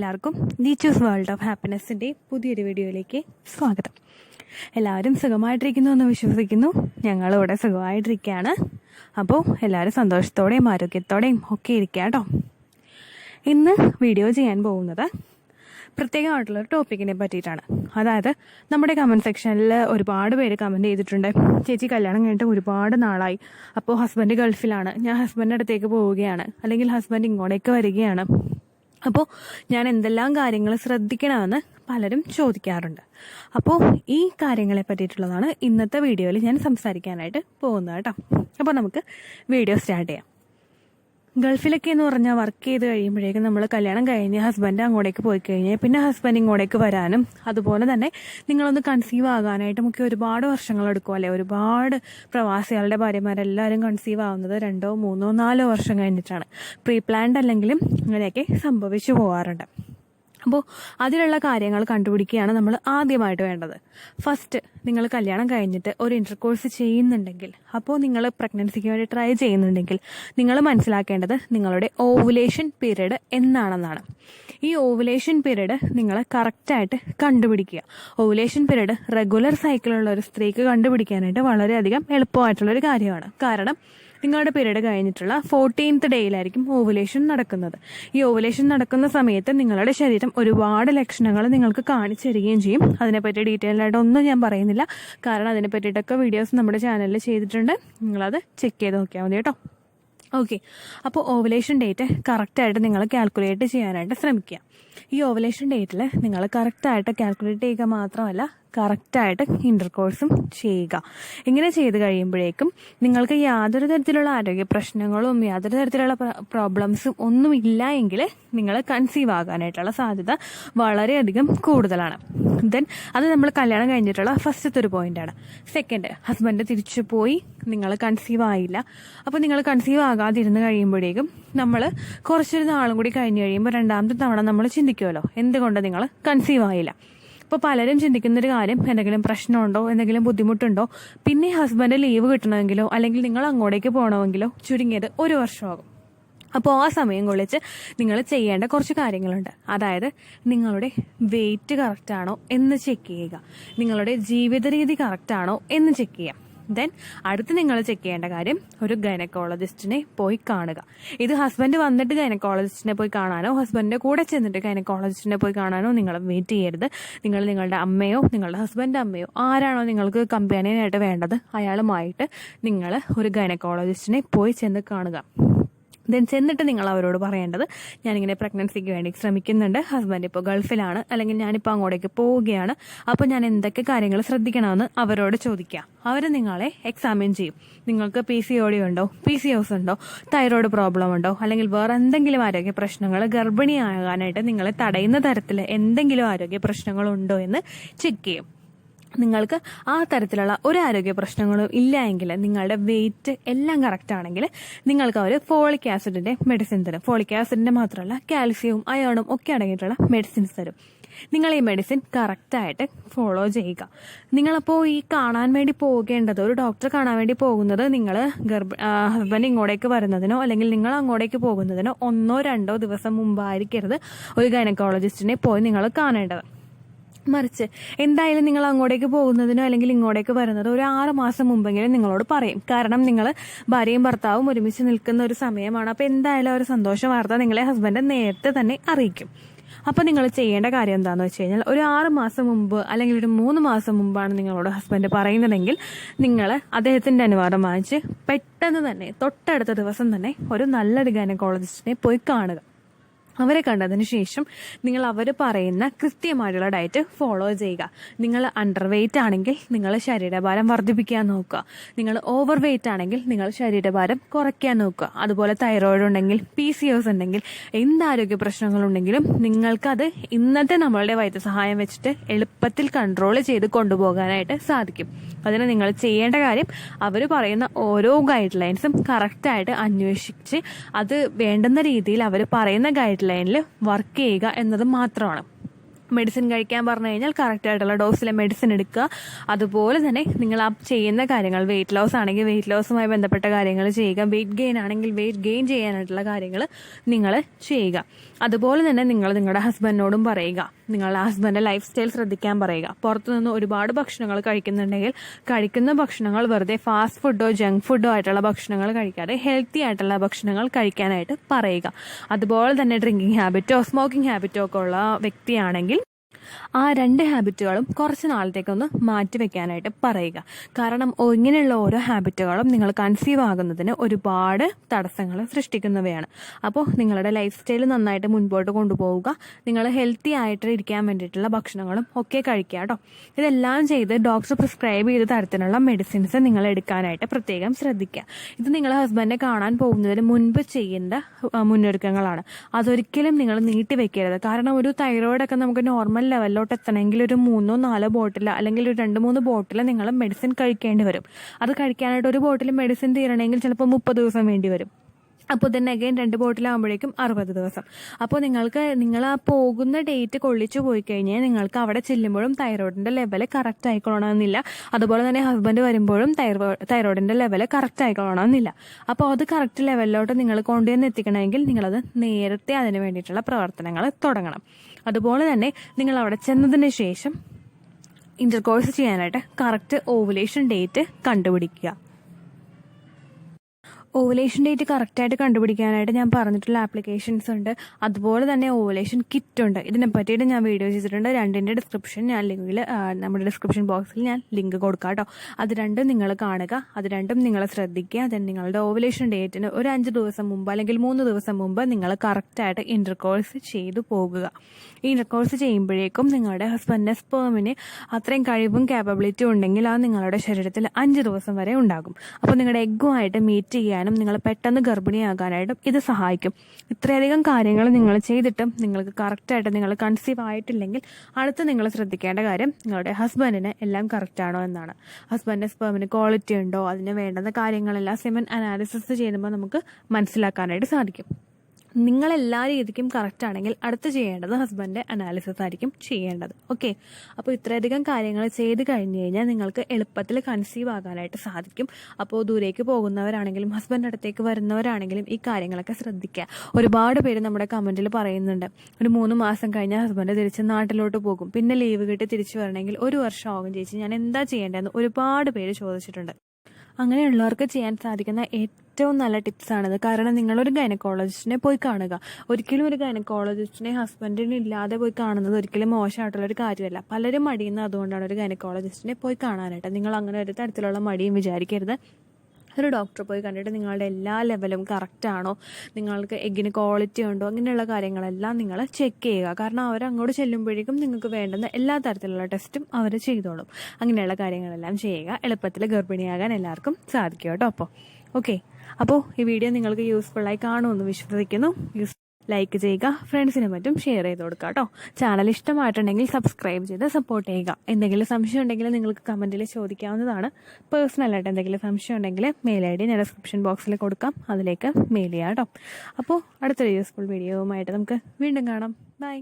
എല്ലാവർക്കും നീച്ചൂസ് world of ഹാപ്പിനെസ്സിന്റെ പുതിയൊരു വീഡിയോയിലേക്ക് സ്വാഗതം. എല്ലാവരും സുഖമായിട്ടിരിക്കുന്നു എന്ന് വിശ്വസിക്കുന്നു. ഞങ്ങളിവിടെ സുഖമായിട്ടിരിക്കുകയാണ്. അപ്പോൾ എല്ലാവരും സന്തോഷത്തോടെയും ആരോഗ്യത്തോടെയും ഒക്കെ ഇരിക്കുക കേട്ടോ. ഇന്ന് വീഡിയോ ചെയ്യാൻ പോകുന്നത് പ്രത്യേകമായിട്ടുള്ള ഒരു ടോപ്പിക്കിനെ പറ്റിയിട്ടാണ്. അതായത് നമ്മുടെ കമന്റ് സെക്ഷനിൽ ഒരുപാട് പേര് കമന്റ് ചെയ്തിട്ടുണ്ട്. ചേച്ചി കല്യാണം കഴിഞ്ഞിട്ട് ഒരുപാട് നാളായി. അപ്പോൾ ഹസ്ബൻഡ് ഗൾഫിലാണ്. ഞാൻ ഹസ്ബൻഡിന്റെ അടുത്തേക്ക് പോവുകയാണ്. അല്ലെങ്കിൽ ഹസ്ബൻഡ് ഇങ്ങോട്ടേക്ക് വരികയാണ്. അപ്പോൾ ഞാൻ എന്തെല്ലാം കാര്യങ്ങൾ ശ്രദ്ധിക്കണമെന്ന് പലരും ചോദിക്കാറുണ്ട്. അപ്പോൾ ഈ കാര്യങ്ങളെ പറ്റിയിട്ടുള്ളതാണ് ഇന്നത്തെ വീഡിയോയിൽ ഞാൻ സംസാരിക്കാനായിട്ട് പോകുന്നത് കേട്ടോ. അപ്പോൾ നമുക്ക് വീഡിയോ സ്റ്റാർട്ട് ചെയ്യാം. ഗൾഫിലൊക്കെ എന്ന് പറഞ്ഞാൽ വർക്ക് ചെയ്ത് കഴിയുമ്പോഴേക്കും നമ്മൾ കല്യാണം കഴിഞ്ഞ് ഹസ്ബൻഡ് അങ്ങോട്ടേക്ക് പോയി കഴിഞ്ഞാൽ പിന്നെ ഹസ്ബൻഡ് ഇങ്ങോട്ടേക്ക് വരാനും അതുപോലെ തന്നെ നിങ്ങളൊന്ന് കൺസീവ് ആകാനായിട്ടും ഒക്കെ ഒരുപാട് വർഷങ്ങൾ എടുക്കും അല്ലെ? ഒരുപാട് പ്രവാസികളുടെ ഭാര്യമാരെല്ലാവരും കൺസീവ് ആവുന്നത് രണ്ടോ മൂന്നോ നാലോ വർഷം കഴിഞ്ഞിട്ടാണ്. പ്രീ പ്ലാൻഡ് അല്ലെങ്കിലും ഇങ്ങനെയൊക്കെ സംഭവിച്ചു പോകാറുണ്ട്. അപ്പോൾ അതിലുള്ള കാര്യങ്ങൾ കണ്ടുപിടിക്കുകയാണ് നമ്മൾ ആദ്യമായിട്ട് വേണ്ടത്. ഫസ്റ്റ് നിങ്ങൾ കല്യാണം കഴിഞ്ഞിട്ട് ഒരു ഇന്റർകോഴ്സ് ചെയ്യുന്നുണ്ടെങ്കിൽ അപ്പോൾ നിങ്ങൾ പ്രഗ്നൻസിക്ക് വേണ്ടി ട്രൈ ചെയ്യുന്നുണ്ടെങ്കിൽ നിങ്ങൾ മനസ്സിലാക്കേണ്ടത് നിങ്ങളുടെ ഓവുലേഷൻ പീരീഡ് എന്നാണെന്നാണ്. ഈ ഓവുലേഷൻ പീരീഡ് നിങ്ങൾ കറക്റ്റായിട്ട് കണ്ടുപിടിക്കുക. ഓവുലേഷൻ പീരീഡ് റെഗുലർ സൈക്കിളുള്ള ഒരു സ്ത്രീക്ക് കണ്ടുപിടിക്കാനായിട്ട് വളരെയധികം എളുപ്പമായിട്ടുള്ളൊരു കാര്യമാണ്. കാരണം നിങ്ങളുടെ പീരീഡ് കഴിഞ്ഞിട്ടുള്ള ഫോർട്ടീൻത്ത് ഡേയിലായിരിക്കും ഓവുലേഷൻ നടക്കുന്നത്. ഈ ഓവുലേഷൻ നടക്കുന്ന സമയത്ത് നിങ്ങളുടെ ശരീരം ഒരുപാട് ലക്ഷണങ്ങൾ നിങ്ങൾക്ക് കാണിച്ചു തരികയും ചെയ്യും. അതിനെപ്പറ്റി ഡീറ്റെയിൽ ആയിട്ട് ഒന്നും ഞാൻ പറയുന്നില്ല. കാരണം അതിനെ പറ്റിയിട്ടൊക്കെ വീഡിയോസ് നമ്മുടെ ചാനലിൽ ചെയ്തിട്ടുണ്ട്. നിങ്ങളത് ചെക്ക് ചെയ്ത് നോക്കിയാൽ മതി കേട്ടോ. ഓക്കെ അപ്പോൾ ഓവുലേഷൻ ഡേറ്റ് കറക്റ്റായിട്ട് നിങ്ങൾ കാൽക്കുലേറ്റ് ചെയ്യാനായിട്ട് ശ്രമിക്കുക. ഈ ഓവുലേഷൻ ഡേറ്റിൽ നിങ്ങൾ കറക്റ്റായിട്ട് കാൽക്കുലേറ്റ് ചെയ്യുക മാത്രമല്ല കറക്റ്റായിട്ട് ഇന്റർകോഴ്സും ചെയ്യുക. ഇങ്ങനെ ചെയ്ത് കഴിയുമ്പോഴേക്കും നിങ്ങൾക്ക് യാതൊരു തരത്തിലുള്ള ആരോഗ്യ പ്രശ്നങ്ങളും യാതൊരു തരത്തിലുള്ള പ്രോബ്ലംസും ഒന്നും ഇല്ല എങ്കിൽ നിങ്ങൾ കൺസീവ് ആകാനായിട്ടുള്ള സാധ്യത വളരെയധികം കൂടുതലാണ്. ദെൻ അത് നമ്മൾ കല്യാണം കഴിഞ്ഞിട്ടുള്ള ഫസ്റ്റത്തെ ഒരു പോയിന്റാണ് സെക്കൻഡ് ഹസ്ബൻഡ് തിരിച്ചു പോയി നിങ്ങൾ കൺസീവ് ആയില്ല. അപ്പോൾ നിങ്ങൾ കൺസീവ് ആകാതിരുന്ന് കഴിയുമ്പോഴേക്കും നമ്മൾ കുറച്ചൊരു നാളും കൂടി കഴിഞ്ഞ് കഴിയുമ്പോൾ രണ്ടാമത്തെ തവണ നമ്മൾ ചിന്തിക്കുമല്ലോ എന്തുകൊണ്ട് നിങ്ങൾ കൺസീവ് ആയില്ല? ഇപ്പോൾ പലരും ചിന്തിക്കുന്ന ഒരു കാര്യം എന്തെങ്കിലും പ്രശ്നമുണ്ടോ എന്തെങ്കിലും ബുദ്ധിമുട്ടുണ്ടോ പിന്നെ ഹസ്ബൻഡ് ലീവ് കിട്ടണമെങ്കിലോ അല്ലെങ്കിൽ നിങ്ങൾ അങ്ങോട്ടേക്ക് പോകണമെങ്കിലോ ചുരുങ്ങിയത് ഒരു വർഷമാകും. അപ്പോൾ ആ സമയം കൊള്ളിച്ച് നിങ്ങൾ ചെയ്യേണ്ട കുറച്ച് കാര്യങ്ങളുണ്ട്. അതായത് നിങ്ങളുടെ വെയിറ്റ് കറക്റ്റാണോ എന്ന് ചെക്ക് ചെയ്യുക. നിങ്ങളുടെ ജീവിത രീതി കറക്റ്റാണോ എന്ന് ചെക്ക് ചെയ്യാം ദെൻ അടുത്ത് നിങ്ങൾ ചെക്ക് ചെയ്യേണ്ട കാര്യം ഒരു ഗൈനക്കോളജിസ്റ്റിനെ പോയി കാണുക. ഇത് ഹസ്ബൻഡ് വന്നിട്ട് ഗൈനക്കോളജിസ്റ്റിനെ പോയി കാണാനോ ഹസ്ബൻഡിന്റെ കൂടെ ചെന്നിട്ട് ഗൈനക്കോളജിസ്റ്റിനെ പോയി കാണാനോ നിങ്ങൾ വെയിറ്റ് ചെയ്യരുത്. നിങ്ങൾ നിങ്ങളുടെ അമ്മയോ നിങ്ങളുടെ ഹസ്ബൻഡ് അമ്മയോ ആരാണോ നിങ്ങൾക്ക് കമ്പാനിയനായിട്ട് വേണ്ടത് അയാളുമായിട്ട് നിങ്ങൾ ഒരു ഗൈനക്കോളജിസ്റ്റിനെ പോയി ചെന്ന് കാണുക. ദെൻ ചെന്നിട്ട് നിങ്ങൾ അവരോട് പറയേണ്ടത് ഞാനിങ്ങനെ പ്രഗ്നൻസിക്ക് വേണ്ടി ശ്രമിക്കുന്നുണ്ട്. ഹസ്ബൻഡ് ഇപ്പോൾ ഗൾഫിലാണ്. അല്ലെങ്കിൽ ഞാനിപ്പോൾ അങ്ങോട്ടേക്ക് പോവുകയാണ്. അപ്പോൾ ഞാൻ എന്തൊക്കെ കാര്യങ്ങൾ ശ്രദ്ധിക്കണമെന്ന് അവരോട് ചോദിക്കാം. അവർ നിങ്ങളെ എക്സാമിൻ ചെയ്യും. നിങ്ങൾക്ക് പി സി ഡി ഉണ്ടോ? പി സി ഒസ് ഉണ്ടോ? തൈറോയ്ഡ് പ്രോബ്ലം ഉണ്ടോ? അല്ലെങ്കിൽ വേറെ എന്തെങ്കിലും ആരോഗ്യ പ്രശ്നങ്ങൾ ഗർഭിണിയാകാനായിട്ട് നിങ്ങളെ തടയുന്ന തരത്തിൽ എന്തെങ്കിലും ആരോഗ്യ പ്രശ്നങ്ങളുണ്ടോ എന്ന് ചെക്ക് ചെയ്യും. നിങ്ങൾക്ക് ആ തരത്തിലുള്ള ഒരു ആരോഗ്യ പ്രശ്നങ്ങളും ഇല്ല എങ്കിൽ നിങ്ങളുടെ വെയിറ്റ് എല്ലാം കറക്റ്റ് ആണെങ്കിൽ നിങ്ങൾക്ക് അവർ ഫോളിക് ആസിഡിന്റെ മെഡിസിൻ തരും. ഫോളിക് ആസിഡിന്റെ മാത്രമല്ല കാൽസ്യവും അയോണും ഒക്കെ അടങ്ങിയിട്ടുള്ള മെഡിസിൻസ് തരും. നിങ്ങൾ ഈ മെഡിസിൻ കറക്റ്റായിട്ട് ഫോളോ ചെയ്യുക. നിങ്ങളപ്പോൾ ഈ കാണാൻ വേണ്ടി പോകേണ്ടത് ഒരു ഡോക്ടറെ കാണാൻ വേണ്ടി പോകുന്നത് നിങ്ങൾ ഗർഭ ഹസ്ബൻഡ് ഇങ്ങോട്ടേക്ക് വരുന്നതിനോ അല്ലെങ്കിൽ നിങ്ങൾ അങ്ങോട്ടേക്ക് പോകുന്നതിനോ ഒന്നോ രണ്ടോ ദിവസം മുമ്പായിരിക്കരുത് ഒരു ഗൈനക്കോളജിസ്റ്റിനെ പോയി നിങ്ങൾ കാണേണ്ടത്. മറിച്ച് എന്തായാലും നിങ്ങൾ അങ്ങോട്ടേക്ക് പോകുന്നതിനോ അല്ലെങ്കിൽ ഇങ്ങോട്ടേക്ക് വരുന്നതോ ഒരു ആറ് മാസം മുമ്പെങ്കിലും നിങ്ങളോട് പറയും. കാരണം നിങ്ങൾ ഭാര്യയും ഭർത്താവും ഒരുമിച്ച് നിൽക്കുന്ന ഒരു സമയമാണ്. അപ്പോൾ എന്തായാലും ഒരു സന്തോഷ വാർത്ത നിങ്ങളെ ഹസ്ബൻഡ് നേരത്തെ തന്നെ അറിയിക്കും. അപ്പോൾ നിങ്ങൾ ചെയ്യേണ്ട കാര്യം എന്താണെന്ന് വെച്ച് കഴിഞ്ഞാൽ ഒരു ആറ് മാസം മുമ്പ് അല്ലെങ്കിൽ ഒരു മൂന്ന് മാസം മുമ്പാണ് നിങ്ങളോട് ഹസ്ബൻഡ് പറയുന്നതെങ്കിൽ നിങ്ങൾ അദ്ദേഹത്തിന്റെ അനുവാദം വാങ്ങിച്ച് പെട്ടെന്ന് തന്നെ തൊട്ടടുത്ത ദിവസം തന്നെ ഒരു നല്ലൊരു ഗൈനക്കോളജിസ്റ്റിനെ പോയി കാണുക. അവരെ കണ്ടതിന് ശേഷം നിങ്ങൾ അവർ പറയുന്ന കൃത്യമായിട്ടുള്ള ഡയറ്റ് ഫോളോ ചെയ്യുക. നിങ്ങൾ അണ്ടർ വെയിറ്റ് ആണെങ്കിൽ നിങ്ങൾ ശരീരഭാരം വർദ്ധിപ്പിക്കാൻ നോക്കുക. നിങ്ങൾ ഓവർ വെയിറ്റ് ആണെങ്കിൽ നിങ്ങൾ ശരീരഭാരം കുറയ്ക്കാൻ നോക്കുക. അതുപോലെ തൈറോയിഡ് ഉണ്ടെങ്കിൽ പി സി എസ് ഉണ്ടെങ്കിൽ എന്ത് ആരോഗ്യ പ്രശ്നങ്ങളുണ്ടെങ്കിലും നിങ്ങൾക്കത് ഇന്നത്തെ നമ്മളുടെ വൈദ്യസഹായം വെച്ചിട്ട് എളുപ്പത്തിൽ കൺട്രോൾ ചെയ്ത് കൊണ്ടുപോകാനായിട്ട് സാധിക്കും. അതിന് നിങ്ങൾ ചെയ്യേണ്ട കാര്യം അവർ പറയുന്ന ഓരോ ഗൈഡ് ലൈൻസും കറക്റ്റായിട്ട് അന്വേഷിച്ച് അത് വേണ്ടുന്ന രീതിയിൽ അവർ പറയുന്ന ഗൈഡ് ലൈനിൽ വർക്ക് ചെയ്യുക എന്നത് മാത്രമാണ്. മെഡിസിൻ കഴിക്കാൻ പറഞ്ഞു കഴിഞ്ഞാൽ കറക്റ്റായിട്ടുള്ള ഡോസിലെ മെഡിസിൻ എടുക്കുക. അതുപോലെ തന്നെ നിങ്ങൾ ആ ചെയ്യുന്ന കാര്യങ്ങൾ വെയിറ്റ് ലോസ് ആണെങ്കിൽ വെയിറ്റ് ലോസുമായി ബന്ധപ്പെട്ട കാര്യങ്ങൾ ചെയ്യുക. വെയിറ്റ് ഗെയിൻ ആണെങ്കിൽ വെയിറ്റ് ഗെയിൻ ചെയ്യാനായിട്ടുള്ള കാര്യങ്ങൾ നിങ്ങൾ ചെയ്യുക. അതുപോലെ തന്നെ നിങ്ങൾ നിങ്ങളുടെ ഹസ്ബൻഡിനോടും പറയുക. നിങ്ങളുടെ ഹസ്ബൻഡിന്റെ ലൈഫ് സ്റ്റൈൽ ശ്രദ്ധിക്കാൻ പറയുക. പുറത്തുനിന്ന് ഒരുപാട് ഭക്ഷണങ്ങൾ കഴിക്കുന്നുണ്ടെങ്കിൽ കഴിക്കുന്ന ഭക്ഷണങ്ങൾ വെറുതെ ഫാസ്റ്റ് ഫുഡോ ജങ്ക് ഫുഡോ ആയിട്ടുള്ള ഭക്ഷണങ്ങൾ കഴിക്കാതെ ഹെൽത്തി ആയിട്ടുള്ള ഭക്ഷണങ്ങൾ കഴിക്കാനായിട്ട് പറയുക. അതുപോലെ തന്നെ ഡ്രിങ്കിങ് ഹാബിറ്റോ സ്മോക്കിംഗ് ഹാബിറ്റോ ഒക്കെ ഉള്ള വ്യക്തിയാണെങ്കിൽ ആ രണ്ട് ഹാബിറ്റുകളും കുറച്ച് നാളത്തേക്കൊന്ന് മാറ്റി വെക്കാനായിട്ട് പറയുക. കാരണം ഇങ്ങനെയുള്ള ഓരോ ഹാബിറ്റുകളും നിങ്ങൾ കൺസീവ് ആകുന്നതിന് ഒരുപാട് തടസ്സങ്ങൾ സൃഷ്ടിക്കുന്നവയാണ്. അപ്പോൾ നിങ്ങളുടെ ലൈഫ് സ്റ്റൈൽ നന്നായിട്ട് മുൻപോട്ട് കൊണ്ടുപോവുക. നിങ്ങൾ ഹെൽത്തി ആയിട്ട് ഇരിക്കാൻ വേണ്ടിയിട്ടുള്ള ഭക്ഷണങ്ങളും ഒക്കെ കഴിക്കുക കേട്ടോ. ഇതെല്ലാം ചെയ്ത് ഡോക്ടർ പ്രിസ്ക്രൈബ് ചെയ്ത തരത്തിലുള്ള മെഡിസിൻസ് നിങ്ങൾ എടുക്കാനായിട്ട് പ്രത്യേകം ശ്രദ്ധിക്കുക. ഇത് നിങ്ങൾ ഹസ്ബൻഡിനെ കാണാൻ പോകുന്നതിന് മുൻപ് ചെയ്യേണ്ട മുന്നൊരുക്കങ്ങളാണ്. അതൊരിക്കലും നിങ്ങൾ നീട്ടി വെക്കരുത്. കാരണം ഒരു തൈറോയിഡ് ഒക്കെ നമുക്ക് നോർമൽ ലെവലിലോട്ട് എത്തണമെങ്കിൽ ഒരു മൂന്നോ നാലോ ബോട്ടിൽ അല്ലെങ്കിൽ ഒരു രണ്ട് മൂന്ന് ബോട്ടിൽ നിങ്ങൾ മെഡിസിൻ കഴിക്കേണ്ടി വരും. അത് കഴിക്കാനായിട്ട് ഒരു ബോട്ടിൽ മെഡിസിൻ തീരണമെങ്കിൽ ചിലപ്പോൾ മുപ്പത് ദിവസം വേണ്ടി വരും. അപ്പോൾ തന്നെ അഗൈൻ രണ്ട് ബോട്ടിലാകുമ്പോഴേക്കും അറുപത് ദിവസം. അപ്പോൾ നിങ്ങൾക്ക് നിങ്ങൾ ആ പോകുന്ന ഡേറ്റ് കൊള്ളിച്ചു പോയി കഴിഞ്ഞാൽ നിങ്ങൾക്ക് അവിടെ ചെല്ലുമ്പോഴും തൈറോയിഡിന്റെ ലെവൽ കറക്റ്റ് ആയിക്കൊള്ളണമെന്നില്ല. അതുപോലെ തന്നെ ഹസ്ബൻഡ് വരുമ്പോഴും തൈറോ തൈറോയിഡിന്റെ ലെവൽ കറക്റ്റ് ആയിക്കൊള്ളണമെന്നില്ല. അപ്പോൾ അത് കറക്റ്റ് ലെവലിലോട്ട് നിങ്ങൾ കൊണ്ടുവന്ന് എത്തിക്കണമെങ്കിൽ നിങ്ങളത് നേരത്തെ അതിന് വേണ്ടിയിട്ടുള്ള പ്രവർത്തനങ്ങൾ തുടങ്ങണം. അതുപോലെ തന്നെ നിങ്ങൾ അവിടെ ചെന്നതിന് ശേഷം ഇന്റർകോഴ്സ് ചെയ്യാനായിട്ട് കറക്റ്റ് ഓവുലേഷൻ ഡേറ്റ് കണ്ടുപിടിക്കുക. ഓവുലേഷൻ ഡേറ്റ് കറക്റ്റായിട്ട് കണ്ടുപിടിക്കാനായിട്ട് ഞാൻ പറഞ്ഞിട്ടുള്ള ആപ്ലിക്കേഷൻസ് ഉണ്ട്. അതുപോലെ തന്നെ ഓവലേഷൻ കിറ്റ് ഉണ്ട്. ഇതിനെ പറ്റിയിട്ട് ഞാൻ വീഡിയോ ചെയ്തിട്ടുണ്ട്. രണ്ടിന്റെ ഡിസ്ക്രിപ്ഷൻ ഞാൻ ലിങ്കിൽ നമ്മുടെ ഡിസ്ക്രിപ്ഷൻ ബോക്സിൽ ഞാൻ ലിങ്ക് കൊടുക്കാം കേട്ടോ. അത് രണ്ടും നിങ്ങൾ കാണുക. അത് രണ്ടും നിങ്ങൾ ശ്രദ്ധിക്കുക. ദെൻ നിങ്ങളുടെ ഓവലേഷൻ ഡേറ്റിന് ഒരു അഞ്ച് ദിവസം മുമ്പ് അല്ലെങ്കിൽ മൂന്ന് ദിവസം മുമ്പ് നിങ്ങൾ കറക്റ്റായിട്ട് ഇന്റർകോഴ്സ് ചെയ്തു പോകുക. ഈ ഇന്റർകോഴ്സ് ചെയ്യുമ്പോഴേക്കും നിങ്ങളുടെ ഹസ്ബൻഡിന്റെ സ്പേമിന് അത്രയും കഴിവും കേപ്പബിലിറ്റി ഉണ്ടെങ്കിൽ അത് നിങ്ങളുടെ ശരീരത്തിൽ അഞ്ച് ദിവസം വരെ ഉണ്ടാകും. അപ്പോൾ നിങ്ങളുടെ എഗ്ഗുമായിട്ട് മീറ്റ് ചെയ്യാനും നിങ്ങൾ പെട്ടെന്ന് ഗർഭിണിയാകാനായിട്ടും ഇത് സഹായിക്കും. ഇത്രയധികം കാര്യങ്ങൾ നിങ്ങൾ ചെയ്തിട്ടും നിങ്ങൾക്ക് കറക്റ്റായിട്ട് നിങ്ങൾ കൺസീവ് ആയിട്ടില്ലെങ്കിൽ അടുത്ത് നിങ്ങൾ ശ്രദ്ധിക്കേണ്ട കാര്യം നിങ്ങളുടെ ഹസ്ബൻഡിന് എല്ലാം കറക്റ്റ് ആണോ എന്നാണ്. ഹസ്ബൻഡിന്റെ സ്പേമിന് ക്വാളിറ്റി ഉണ്ടോ? അതിന് വേണ്ടുന്ന കാര്യങ്ങളെല്ലാം സിമൻ അനാലിസിസ് ചെയ്യുമ്പോൾ നമുക്ക് മനസ്സിലാക്കാനായിട്ട് സാധിക്കും. നിങ്ങൾ എല്ലാ രീതിക്കും കറക്റ്റ് ആണെങ്കിൽ അടുത്ത് ചെയ്യേണ്ടത് ഹസ്ബൻഡ് അനാലിസിസ് ആയിരിക്കും ചെയ്യേണ്ടത്. ഓക്കെ അപ്പോൾ ഇത്രയധികം കാര്യങ്ങൾ ചെയ്ത് കഴിഞ്ഞ് കഴിഞ്ഞാൽ നിങ്ങൾക്ക് എളുപ്പത്തിൽ കൺസീവ് ആകാനായിട്ട് സാധിക്കും. അപ്പോൾ ദൂരേക്ക് പോകുന്നവരാണെങ്കിലും ഹസ്ബൻഡ് അടുത്തേക്ക് വരുന്നവരാണെങ്കിലും ഈ കാര്യങ്ങളൊക്കെ ശ്രദ്ധിക്കുക. ഒരുപാട് പേര് നമ്മുടെ കമന്റിൽ പറയുന്നുണ്ട്. ഒരു മൂന്ന് മാസം കഴിഞ്ഞാൽ ഹസ്ബൻഡ് തിരിച്ച് നാട്ടിലോട്ട് പോകും. പിന്നെ ലീവ് കിട്ടി തിരിച്ചു വരണമെങ്കിൽ ഒരു വർഷം ആകും ചേച്ചി. ഞാൻ എന്താ ചെയ്യേണ്ടതെന്ന് ഒരുപാട് പേര് ചോദിച്ചിട്ടുണ്ട്. അങ്ങനെയുള്ളവർക്ക് ചെയ്യാൻ സാധിക്കുന്ന ഏറ്റവും നല്ല ടിപ്സാണിത്. കാരണം നിങ്ങളൊരു ഗൈനക്കോളജിസ്റ്റിനെ പോയി കാണുക. ഒരിക്കലും ഒരു ഗൈനക്കോളജിസ്റ്റിനെ ഹസ്ബൻഡിന് ഇല്ലാതെ പോയി കാണുന്നത് ഒരിക്കലും മോശമായിട്ടുള്ള ഒരു കാര്യമല്ല. പലരും മടിയുന്നത് അതുകൊണ്ടാണ് ഒരു ഗൈനക്കോളജിസ്റ്റിനെ പോയി കാണാനായിട്ട്. നിങ്ങൾ അങ്ങനെ ഒരു തരത്തിലുള്ള മടിയും വിചാരിക്കരുത്. ഒരു ഡോക്ടറെ പോയി കണ്ടിട്ട് നിങ്ങളുടെ എല്ലാ ലെവലും കറക്റ്റാണോ നിങ്ങൾക്ക് എഗ്ഗിന് ക്വാളിറ്റി ഉണ്ടോ? അങ്ങനെയുള്ള കാര്യങ്ങളെല്ലാം നിങ്ങൾ ചെക്ക് ചെയ്യുക. കാരണം അവർ അങ്ങോട്ട് ചെല്ലുമ്പോഴേക്കും നിങ്ങൾക്ക് വേണ്ടുന്ന എല്ലാ തരത്തിലുള്ള ടെസ്റ്റും അവർ ചെയ്തോളും. അങ്ങനെയുള്ള കാര്യങ്ങളെല്ലാം ചെയ്യുക. എളുപ്പത്തിൽ ഗർഭിണിയാകാൻ എല്ലാവർക്കും സാധിക്കും കേട്ടോ അപ്പോൾ. ഓക്കെ അപ്പോൾ ഈ വീഡിയോ നിങ്ങൾക്ക് യൂസ്ഫുള്ളായി കാണുമെന്ന് വിശ്വസിക്കുന്നു. ലൈക്ക് ചെയ്യുക ഫ്രണ്ട്സിനും മറ്റും ഷെയർ ചെയ്ത് കൊടുക്കുക കേട്ടോ ചാനൽ ഇഷ്ടമായിട്ടുണ്ടെങ്കിൽ സബ്സ്ക്രൈബ് ചെയ്ത് സപ്പോർട്ട് ചെയ്യുക. എന്തെങ്കിലും സംശയം ഉണ്ടെങ്കിൽ നിങ്ങൾക്ക് കമന്റിൽ ചോദിക്കാവുന്നതാണ്. പേഴ്സണലായിട്ട് എന്തെങ്കിലും സംശയം ഉണ്ടെങ്കിൽ മെയിൽ ഐ ഡി ഞാൻ ഡിസ്ക്രിപ്ഷൻ ബോക്സിൽ കൊടുക്കാം. അതിലേക്ക് മെയിൽ ചെയ്യാം കേട്ടോ അപ്പോൾ അടുത്തൊരു യൂസ്ഫുൾ വീഡിയോവുമായിട്ട് നമുക്ക് വീണ്ടും കാണാം. ബൈ